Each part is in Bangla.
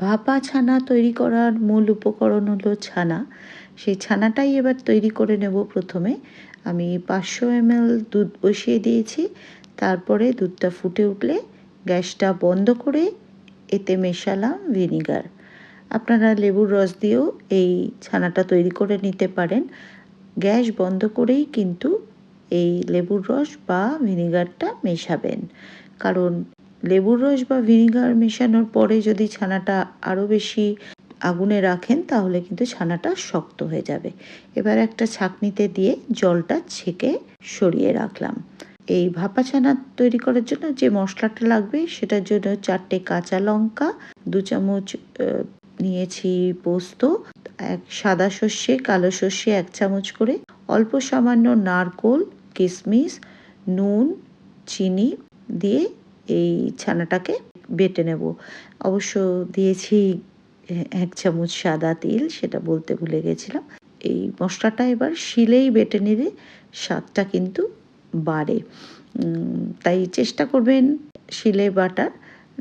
ভাপা ছানা তৈরি করার মূল উপকরণ হলো ছানা। সেই ছানাটাই এবার তৈরি করে নেব প্রথমে। আমি পাঁচশো এমএল দুধ বসিয়ে দিয়েছি। তারপরে দুধটা ফুটে উঠলে গ্যাসটা বন্ধ করে এতে মেশালাম ভিনিগার। আপনারা লেবুর রস দিয়েও এই ছানাটা তৈরি করে নিতে পারেন। গ্যাস বন্ধ করেই কিন্তু এই লেবুর রস বা ভিনিগারটা মেশাবেন। কারণ লেবুর রস বা ভিনিগার মেশানোর পরে যদি ছানাটা আরও বেশি আগুনে রাখেন, তাহলে কিন্তু ছানাটা শক্ত হয়ে যাবে। এবার একটা ছাকনিতে দিয়ে জলটা ছেঁকে সরিয়ে রাখলাম। এই ভাপা ছানা তৈরি করার জন্য যে মশলাটা লাগবে, সেটার জন্য চারটে কাঁচা লঙ্কা, দু চামচ নিয়েছি পোস্ত, এক সাদা সর্ষে, কালো সর্ষে এক চামচ করে, অল্প সামান্য নারকোল কিশমিশ নুন, চিনি দিয়ে এই ছানাটাকে বেটে নেব। অবশ্য দিয়েছি এক চামচ সাদা তিল, সেটা বলতে ভুলে গেছিলাম। এই মশলাটা এবার শিলেই বেটে নিলে স্বাদটা কিন্তু বাড়ে। তাই চেষ্টা করবেন শিলে বাটার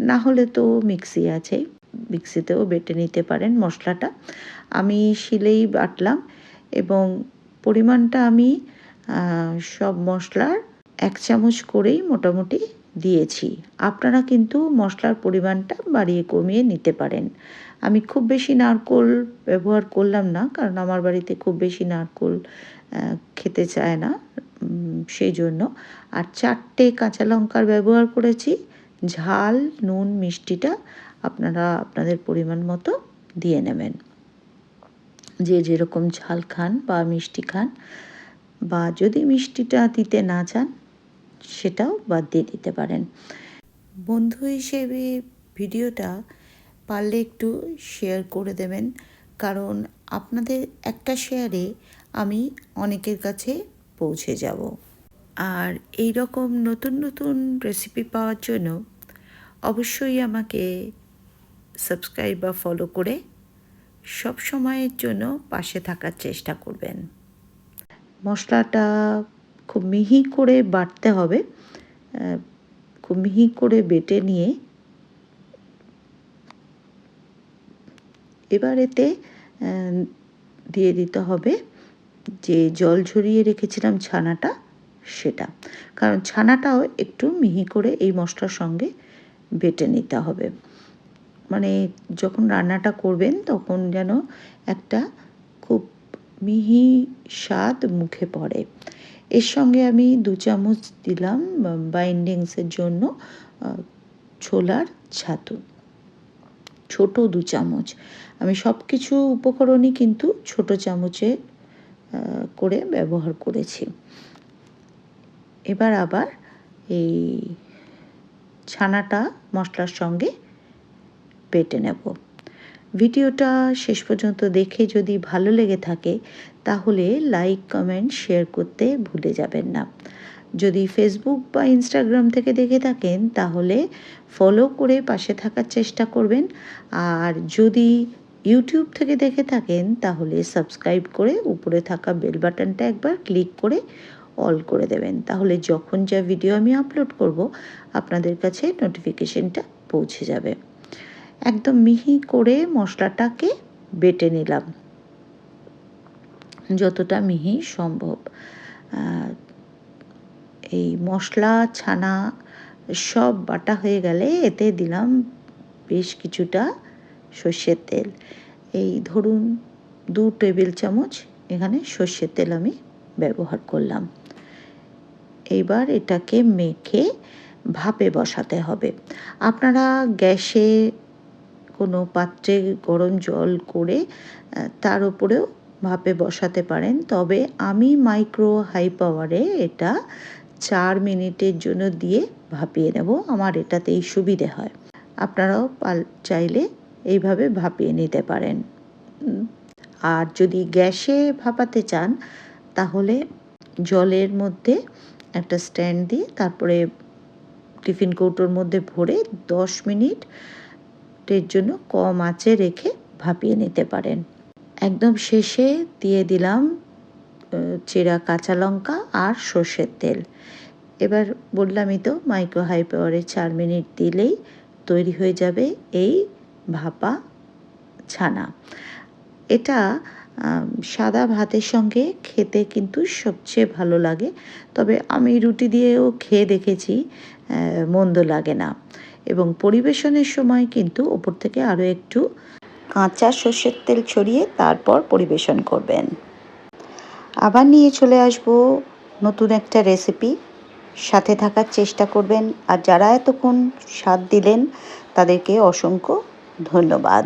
না হলে তো মিক্সি আছেই মিক্সিতেও বেটে নিতে পারেন মশলাটা। আমি শিলেই বাটলাম এবং পরিমাণটা আমি সব মশলার এক চামচ করেই মোটামুটি দিয়েছি। আপনারা কিন্তু মশলার পরিমাণটা বাড়িয়ে কমিয়ে নিতে পারেন। আমি খুব বেশি নারকোল ব্যবহার করলাম না, কারণ আমার বাড়িতে খুব বেশি নারকোল খেতে চায় না সেই জন্য। আর চারটে কাঁচা লঙ্কার ব্যবহার করেছি। ঝাল, নুন, মিষ্টিটা আপনারা আপনাদের পরিমাণ মতো দিয়ে নেবেন। যে যেরকম ঝাল খান বা মিষ্টি খান, বা যদি মিষ্টিটা দিতে না চান সেটাও বাদ দিয়ে দিতে পারেন। বন্ধু হিসেবে ভিডিওটা পারলে একটু শেয়ার করে দেবেন। কারণ আপনাদের একটা শেয়ারে আমি অনেকের কাছে পৌঁছে যাব। আর এই রকম নতুন নতুন রেসিপি পাওয়ার জন্য অবশ্যই আমাকে সাবস্ক্রাইব বা ফলো করে সব সময়ের জন্য পাশে থাকার চেষ্টা করবেন। মশলাটা খুব মিহি করে বাটতে হবে খুব মিহি করে বেটে নিয়ে এবার এতে দিয়ে দিতে হবে যে জল ঝরিয়ে রেখেছিলাম ছানাটা, সেটা। কারণ ছানাটাও একটু মিহি করে এই মশলার সঙ্গে বেটে নিতে হবে। মানে যখন রান্নাটা করবেন তখন যেন একটা খুব মিহি স্বাদ মুখে পড়ে। এর সঙ্গে আমি দু চামচ দিলাম বাইন্ডিংসের জন্য ছোলার ছাতু। ছোট দু চামচ। আমি সব কিছু উপকরণই কিন্তু ছোট চামচে করে ব্যবহার করেছি। এবার আবার এই ছানাটা মশলার সঙ্গে বেটে নেব। ভিডিওটা শেষ পর্যন্ত দেখে যদি ভালো লেগে থাকে, তাহলে লাইক কমেন্ট শেয়ার করতে ভুলে যাবেন না। যদি ফেসবুক বা ইনস্টাগ্রাম থেকে দেখে থাকেন, তাহলে ফলো করে পাশে থাকার চেষ্টা করবেন। আর যদি ইউটিউব থেকে দেখে থাকেন, তাহলে সাবস্ক্রাইব করে উপরে থাকা বেল বাটনটা একবার ক্লিক করে অল করে দেবেন। তাহলে যখন যা ভিডিও আমি আপলোড করব, আপনাদের কাছে নোটিফিকেশনটা পৌঁছে যাবে। একদম মিহি করে মশলাটাকে বেটে নিলাম। যতটা মিহি সম্ভব। এই মশলা, ছানা সব বাটা হয়ে গেলে এতে দিলাম বেশ কিছুটা সর্ষের তেল। এই ধরুন দু টেবিল চামচ এখানে সর্ষের তেল আমি ব্যবহার করলাম। এইবার এটাকে মেখে ভাপে বসাতে হবে। আপনারা গ্যাসে কোনো পাত্রে গরম জল করে তার উপরেও ভাপে বসাতে পারেন। তবে আমি মাইক্রো হাই পাওয়ারে এটা চার মিনিটের জন্য দিয়ে ভাপিয়ে নেব। আমার এটাতেই সুবিধে হয়। আপনারাও পাল, চাইলে এইভাবে ভাপিয়ে নিতে পারেন। আর যদি গ্যাসে ভাপাতে চান, তাহলে জলের মধ্যে একটা স্ট্যান্ড দিয়ে তারপরে টিফিন কৌটোর মধ্যে ভরে দশ মিনিটের জন্য কম আঁচে রেখে ভাপিয়ে নিতে পারেন। একদম শেষে দিয়ে দিলাম চেরা কাঁচা লঙ্কা আর সর্ষের তেল। এবার বললামই তো মাইক্রো হাই পাওয়ারে চার মিনিট দিলেই তৈরি হয়ে যাবে এই ভাপা ছানা। এটা সাদা ভাতের সঙ্গে খেতে কিন্তু সবচেয়ে ভালো লাগে, তবে আমি রুটি দিয়েও খেয়ে দেখেছি মন্দ লাগে না। এবং পরিবেশনের সময় কিন্তু ওপর থেকে আরও একটু কাঁচা সর্ষের তেল ছড়িয়ে তারপর পরিবেশন করবেন। আবার নিয়ে চলে আসব নতুন একটা রেসিপি সাথে থাকার চেষ্টা করবেন। আর যারা এতক্ষণ স্বাদ দিলেন, তাদেরকে অসংখ্য ধন্যবাদ।